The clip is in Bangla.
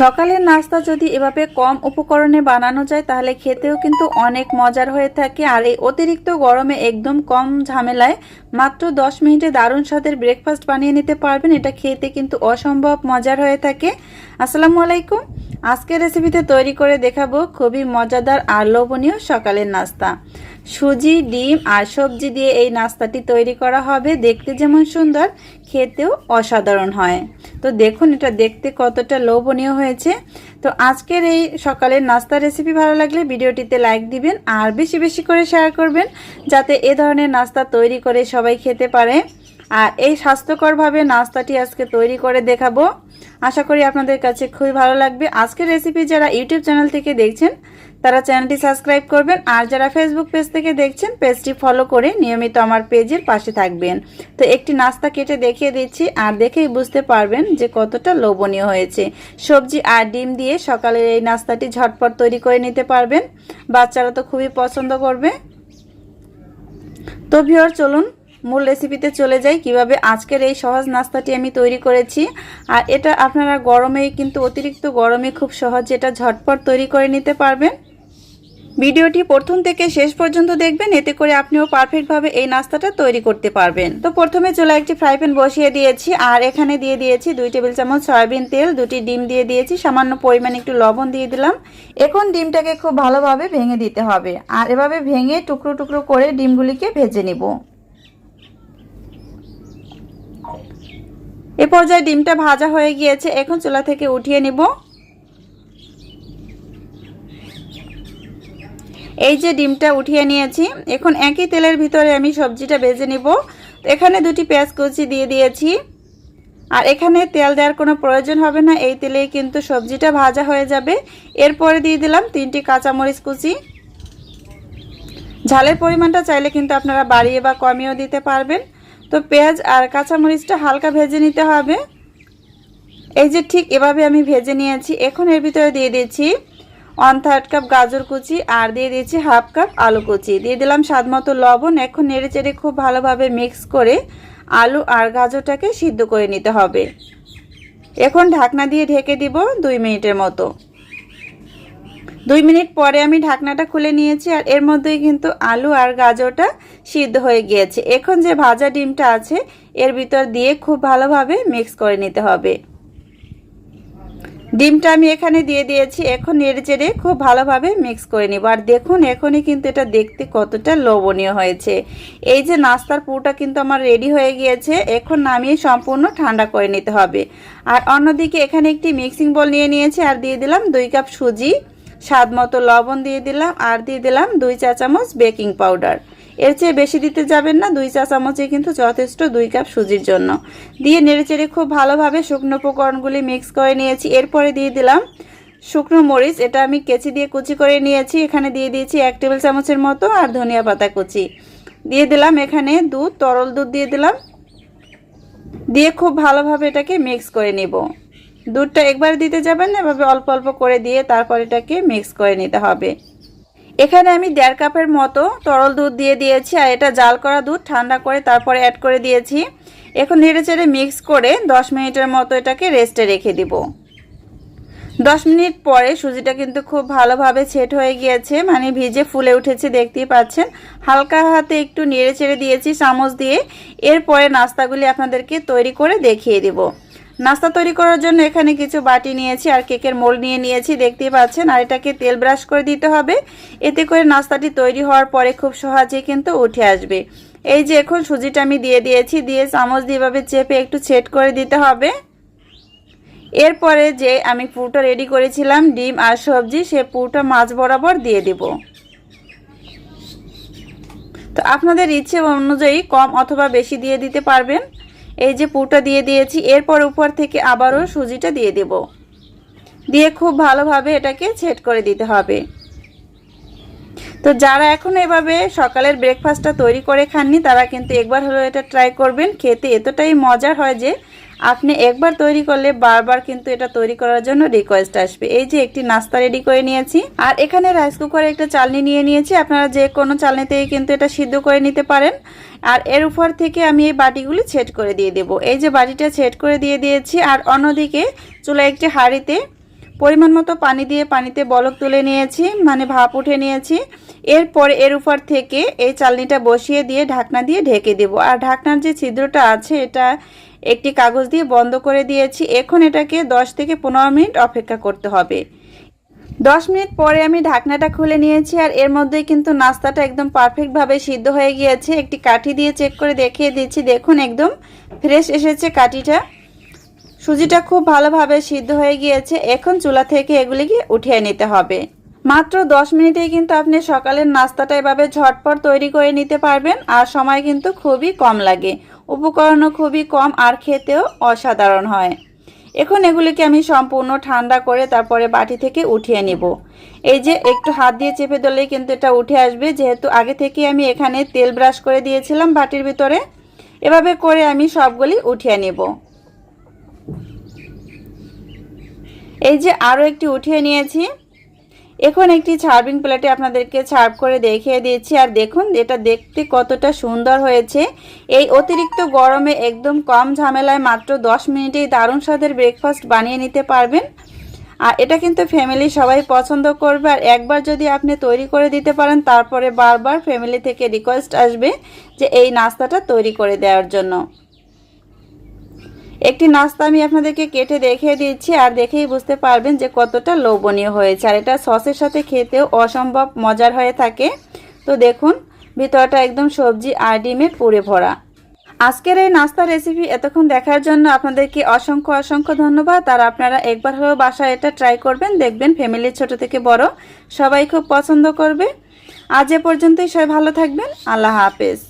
সকালের নাস্তা যদি এভাবে কম উপকরণে বানানো যায়, তাহলে খেতেও কিন্তু অনেক মজার হয়ে থাকে। আর এই অতিরিক্ত গরমে একদম কম ঝামেলায় মাত্র 10 মিনিটে দারুণ স্বাদের ব্রেকফাস্ট বানিয়ে নিতে পারবেন। এটা খেতে কিন্তু অসম্ভব মজার হয়ে থাকে। আসসালামু আলাইকুম। আজকের রেসিপিতে তৈরি করে দেখাবো খুবই মজাদার আর লোভনীয় সকালের নাস্তা। সুজি, ডিম আর সবজি দিয়ে এই নাস্তাটি তৈরি করা হবে। দেখতে যেমন সুন্দর, খেতেও অসাধারণ হয়। তো দেখুন, এটা দেখতে কতটা লোভনীয় হয়েছে। তো আজকের এই সকালের নাস্তা রেসিপি ভালো লাগলে ভিডিওটিতে লাইক দিবেন আর বেশি বেশি করে শেয়ার করবেন, যাতে এ ধরনের নাস্তা তৈরি করে সবাই খেতে পারে। আর এই স্বাস্থ্যকরভাবে নাস্তাটি আজকে তৈরি করে দেখাবো। আশা করি আপনাদের কাছে খুবই ভালো লাগবে। আজকের রেসিপি যারা ইউটিউব চ্যানেল থেকে দেখছেন তারা চ্যানেলটি সাবস্ক্রাইব করবেন আর যারা ফেসবুক পেজ থেকে দেখছেন পেজটি ফলো করে নিয়মিত আমার পেজের পাশে থাকবেন। তো একটি নাস্তা কেটে দেখিয়ে দিচ্ছি আর দেখেই বুঝতে পারবেন যে কতটা লোভনীয় হয়েছে। সবজি আর ডিম দিয়ে সকালের এই নাস্তাটি ঝটপট তৈরি করে নিতে পারবেন। বাচ্চারা তো খুবই পছন্দ করবে। তো ভিওর চলুন মূল রেসিপিতে চলে যাই। কীভাবে আজকের এই সহজ নাস্তাটি আমি তৈরি করেছি। আর এটা আপনারা গরমে, কিন্তু অতিরিক্ত গরমে খুব সহজে এটা ঝটপট তৈরি করে নিতে পারবেন। ভিডিওটি প্রথম থেকে শেষ পর্যন্ত দেখবেন, এতে করে আপনিও পারফেক্টভাবে এই নাস্তাটা তৈরি করতে পারবেন। তো প্রথমে চলে একটি ফ্রাই প্যান বসিয়ে দিয়েছি, আর এখানে দিয়ে দিয়েছি দুই টেবিল চামচ সয়াবিন তেল, দুটি ডিম দিয়ে দিয়েছি, সামান্য পরিমাণে একটু লবণ দিয়ে দিলাম। এখন ডিমটাকে খুব ভালোভাবে ভেঙে দিতে হবে, আর এভাবে ভেঙে টুকরো টুকরো করে ডিমগুলিকে ভেজে নিব। এ পর্যায়ে ডিমটা ভাজা হয়ে গিয়েছে, এখন চুলা থেকে উঠিয়ে নিব। এই যে ডিমটা উঠিয়ে নিয়েছি, এখন একই তেলের ভিতরে আমি সবজিটা ভেজে নিব। এখানে দুটি পেঁয়াজ কুচি দিয়ে দিয়েছি। আর এখানে তেল দেওয়ার কোনো প্রয়োজন হবে না, এই তেলেই কিন্তু সবজিটা ভাজা হয়ে যাবে। এরপরে দিয়ে দিলাম তিনটি কাঁচামরিচ কুচি। ঝালের পরিমাণটা চাইলে কিন্তু আপনারা বাড়িয়ে বা কমিয়েও দিতে পারবেন। তো পেঁয়াজ আর কাঁচামরিচটা হালকা ভেজে নিতে হবে। এই যে ঠিক এভাবে আমি ভেজে নিয়েছি। এখন এর ভিতরে দিয়ে দিচ্ছি ওয়ান থার্ড কাপ গাজর কুচি আর দিয়ে দিয়েছি হাফ কাপ আলু কুচি। দিয়ে দিলাম স্বাদ মতো লবণ। এখন নেড়ে চেড়ে খুব ভালোভাবে মিক্স করে আলু আর গাজরটাকে সিদ্ধ করে নিতে হবে। এখন ঢাকনা দিয়ে ঢেকে দিব দুই মিনিটের মতো। দুই মিনিট পরে আমি ঢাকনাটা খুলে নিয়েছি আর এর মধ্যেই কিন্তু আলু আর গাজরটা সিদ্ধ হয়ে গিয়েছে। এখন যে ভাজা ডিমটা আছে, এর ভিতর দিয়ে খুব ভালোভাবে মিক্স করে নিতে হবে। ডিমটা আমি এখানে দিয়ে দিয়েছি। এখন নেড়ে খুব ভালোভাবে মিক্স করে নিব। আর দেখুন, এখনই কিন্তু এটা দেখতে কতটা লোভনীয় হয়েছে। এই যে নাস্তার পুরোটা কিন্তু আমার রেডি হয়ে গিয়েছে। এখন নামিয়ে সম্পূর্ণ ঠান্ডা করে নিতে হবে। আর অন্যদিকে এখানে একটি মিক্সিং বল নিয়ে নিয়েছি। আর দিয়ে দিলাম দুই কাপ সুজি, স্বাদ মতো লবণ দিয়ে দিলাম। আর দিয়ে দিলাম দুই চা চামচ বেকিং পাউডার এর চেয়ে বেশি দিতে যাবেন না, দুই চা চামচে কিন্তু যথেষ্ট দুই কাপ সুজির জন্য। দিয়ে নেড়েচেড়ে খুব ভালোভাবে শুকনো উপকরণগুলি মিক্স করে নিয়েছি। এরপরে দিয়ে দিলাম শুকনো মরিচ। এটা আমি কেচি দিয়ে কুচি করে নিয়েছি। এখানে দিয়ে দিয়েছি এক টেবিল চামচের মতো আর ধনিয়া পাতা কুচি। দিয়ে দিলাম এখানে দুধ, তরল দুধ দিয়ে দিলাম। দিয়ে খুব ভালোভাবে এটাকে মিক্স করে নেব। দুধটা একবার দিতে যাবেন না, এভাবে অল্প অল্প করে দিয়ে তারপর এটাকে মিক্স করে নিতে হবে। এখানে আমি দেড় কাপের মতো তরল দুধ দিয়ে দিয়েছি, আর এটা জাল করা দুধ, ঠান্ডা করে তারপরে অ্যাড করে দিয়েছি। এখন নেড়ে চেড়ে মিক্স করে 10 মিনিটের মতো এটাকে রেস্টে রেখে দিব। 10 মিনিট পরে সুজিটা কিন্তু খুব ভালোভাবে সেট হয়ে গিয়েছে মানে ভিজে ফুলে উঠেছে, দেখতেই পাচ্ছেন। হালকা হাতে একটু নেড়ে চেড়ে দিয়েছি চামচ দিয়ে। এরপরে নাস্তাগুলি আপনাদেরকে তৈরি করে দেখিয়ে দেবো। নাস্তা তৈরি করার জন্য এখানে কিছু বাটি নিয়েছি আর কেকের মোল নিয়ে নিয়েছি, দেখতেই পাচ্ছেন। আর এটাকে তেল ব্রাশ করে দিতে হবে। এতে করে নাস্তাটি তৈরি হওয়ার পরে খুব সহজেই কিন্তু উঠে আসবে। এই যে এখন সুজিটা আমি দিয়ে দিয়েছি, দিয়ে চামচ দিয়ে এভাবে চেপে একটু ছেট করে দিতে হবে। এরপরে যে আমি পুরটা রেডি করেছিলাম, ডিম আর সবজি, সে পুরটা মাছ বরাবর দিয়ে দেব। তো আপনাদের ইচ্ছে অনুযায়ী কম অথবা বেশি দিয়ে দিতে পারবেন। এই যে পুরটা দিয়ে দিয়েছি, এরপর উপর থেকে আবারও সুজিটা দিয়ে দেব। দিয়ে খুব ভালোভাবে এটাকে ছেট করে দিতে হবে। তো যারা এখন এভাবে সকালের ব্রেকফাস্টটা তৈরি করে খাননি, তারা কিন্তু একবার হলো এটা ট্রাই করবেন। খেতে এতটাই মজার হয় যে আপনি একবার তৈরি করলে বারবার কিন্তু এটা তৈরি করার জন্য রিকোয়েস্ট আসবে। এই যে একটি নাস্তা রেডি করে নিয়েছি। আর এখানে রাইস কুকারে একটা চালনি নিয়ে নিয়েছি। আপনারা যে কোনো চালনিতেই কিন্তু এটা সিদ্ধ করে নিতে পারেন। আর এর উপর থেকে আমি এই বাটিগুলি ছেট করে দিয়ে দেব। এই যে বাটিটা ছেট করে দিয়ে দিয়েছি। আর অন্যদিকে চুলা একটি হাঁড়িতে পরিমাণ মতো পানি দিয়ে পানিতে বলক তুলে নিয়েছি মানে ভাপ উঠে নিয়েছি। এরপর এর উপর থেকে এই চালনিটা বসিয়ে দিয়ে ঢাকনা দিয়ে ঢেকে দেব। আর ঢাকনার যে ছিদ্রটা আছে, এটা একটি কাগজ দিয়ে বন্ধ করে দিয়েছি। এখন এটাকে 10 থেকে পনেরো মিনিট অপেক্ষা করতে হবে। দশ মিনিট পরে আমি ঢাকনাটা খুলে নিয়েছি আর এর মধ্যে কিন্তু নাস্তাটা একদম পারফেক্টভাবে সিদ্ধ হয়ে গিয়েছে। একটি কাঠি দিয়ে চেক করে দেখিয়ে দিচ্ছি। দেখুন একদম ফ্রেশ এসেছে কাঠিটা। সুজিটা খুব ভালোভাবে সিদ্ধ হয়ে গিয়েছে। এখন চুলা থেকে এগুলিকে উঠিয়ে নিতে হবে। মাত্র দশ মিনিটেই কিন্তু আপনি সকালের নাস্তাটা এভাবে ঝটপট তৈরি করে নিতে পারবেন। আর সময় কিন্তু খুবই কম লাগে। উপকরণও খুবই কম আর খেতেও অসাধারণ হয়। এখন এগুলিকে আমি সম্পূর্ণ ঠান্ডা করে তারপরে বাটি থেকে উঠিয়ে নিব। এই যে একটু হাত দিয়ে চেপে দিলেই কিন্তু এটা উঠে আসবে, যেহেতু আগে থেকে আমি এখানে তেল ব্রাশ করে দিয়েছিলাম বাটির ভিতরে। এভাবে করে আমি সবগুলি উঠিয়ে নেব। এই যে আরও একটি উঠিয়ে নিয়েছি। এখন একটি সার্ভিং প্লেটে আপনাদেরকে সার্ভ করে দেখিয়ে দিয়েছি আর দেখুন, এটা দেখতে কতটা সুন্দর হয়েছে। এই অতিরিক্ত গরমে একদম কম ঝামেলায় মাত্র 10 মিনিটেই দারুণ স্বাদের ব্রেকফাস্ট বানিয়ে নিতে পারবেন। আর এটা কিন্তু ফ্যামিলি সবাই পছন্দ করবে। আর একবার যদি আপনি তৈরি করে দিতে পারেন, তারপরে বারবার ফ্যামিলি থেকে রিকোয়েস্ট আসবে যে এই নাস্তাটা তৈরি করে দেওয়ার জন্য। একটি নাস্তা আমি আপনাদেরকে কেটে দেখিয়ে দিচ্ছি আর দেখেই বুঝতে পারবেন যে কতটা লোভনীয় হয়েছে। আর এটা সসের সাথে খেতেও অসম্ভব মজার হয়ে থাকে। তো দেখুন, ভিতরটা একদম সবজি আর ডিমে পুড়ে ভরা। আজকের এই নাস্তার রেসিপি এতক্ষণ দেখার জন্য আপনাদেরকে অসংখ্য অসংখ্য ধন্যবাদ। আর আপনারা একবার হলেও বাসায় এটা ট্রাই করবেন। দেখবেন ফ্যামিলির ছোট থেকে বড় সবাই খুব পছন্দ করবে। আজ এ পর্যন্তই সবাই ভালো থাকবেন। আল্লাহ হাফেজ।